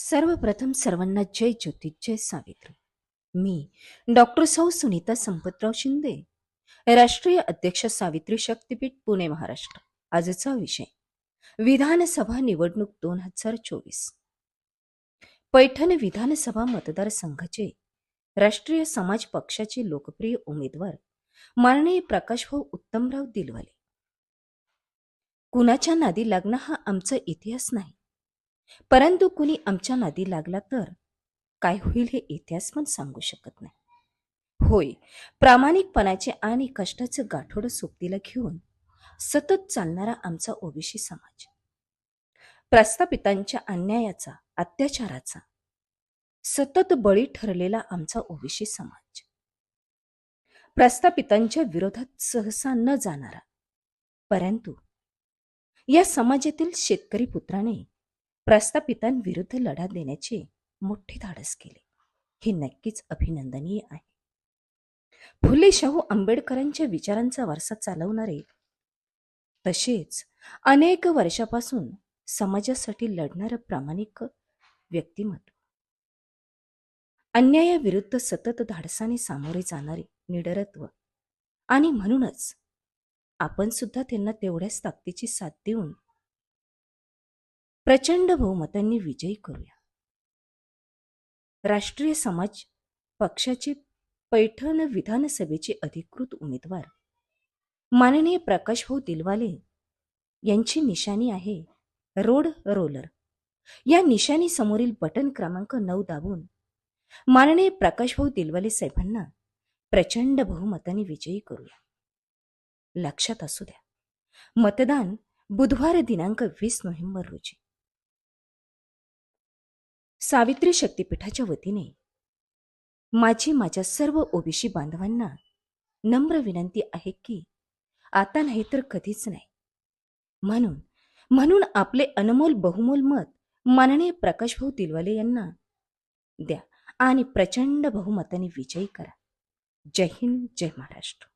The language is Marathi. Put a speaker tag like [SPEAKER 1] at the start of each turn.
[SPEAKER 1] सर्वप्रथम सर्वांना जय ज्योती जय सावित्री. मी डॉक्टर सौ सुनीता संपतराव शिंदे राष्ट्रीय अध्यक्ष सावित्री शक्तीपीठ पुणे महाराष्ट्र. आजचा विषय विधानसभा निवडणूक दोन हजार चोवीस. पैठण विधानसभा मतदारसंघाचे राष्ट्रीय समाज पक्षाचे लोकप्रिय उमेदवार माननीय प्रकाशभाऊ उत्तमराव दिलवाले. कुणाच्या नादी लागणं हा आमचा इतिहास नाही. परंतु कुणी आमच्या नादी लागला तर? काय होईल हे इतिहास पण सांगू शकत नाही. होय प्रामाणिकपणाचे आणि कष्टाचं गाठोडं सोबतीला घेऊन सतत चालणारा आमचा ओबीसी समाज. प्रस्थापितांच्या अन्यायाचा अत्याचाराचा सतत बळी ठरलेला आमचा ओबीसी समाज. प्रस्थापितांच्या विरोधात सहसा न जाणारा परंतु या समाजातील शेतकरी पुत्राने प्रस्थापितांविरुद्ध लढा देण्याचे मोठे धाडस केले. हे नक्कीच अभिनंदनीय आहे. फुले शाहू आंबेडकरांच्या विचारांचा वारसा चालवणारे तसेच अनेक वर्षापासून समाजासाठी लढणारं प्रामाणिक व्यक्तिमत्व अन्यायाविरुद्ध सतत धाडसाने सामोरे जाणारे निडरत्व आणि म्हणूनच आपण सुद्धा त्यांना तेवढ्याच ताकदीची साथ देऊन प्रचंड बहुमतांनी विजयी करूया. राष्ट्रीय समाज पक्षाचे पैठण विधानसभेचे अधिकृत उमेदवार माननीय प्रकाशभाऊ दिलवाले यांची निशाणी आहे रोड रोलर. या निशाणी समोरील बटन क्रमांक नऊ दाबून माननीय प्रकाशभाऊ दिलवाले साहेबांना प्रचंड बहुमताने विजयी करूया. लक्षात असू द्या मतदान बुधवार दिनांक वीस नोव्हेंबर रोजी. सावित्री शक्तीपीठाच्या वतीने. माझी माझ्या सर्व ओबीसी बांधवांना नम्र विनंती आहे की आता नाही तर कधीच नाही. म्हणून म्हणून आपले अनमोल बहुमोल मत माननीय प्रकाशभाऊ तिलवाले यांना द्या आणि प्रचंड बहुमताने विजयी करा. जय हिंद जय महाराष्ट्र.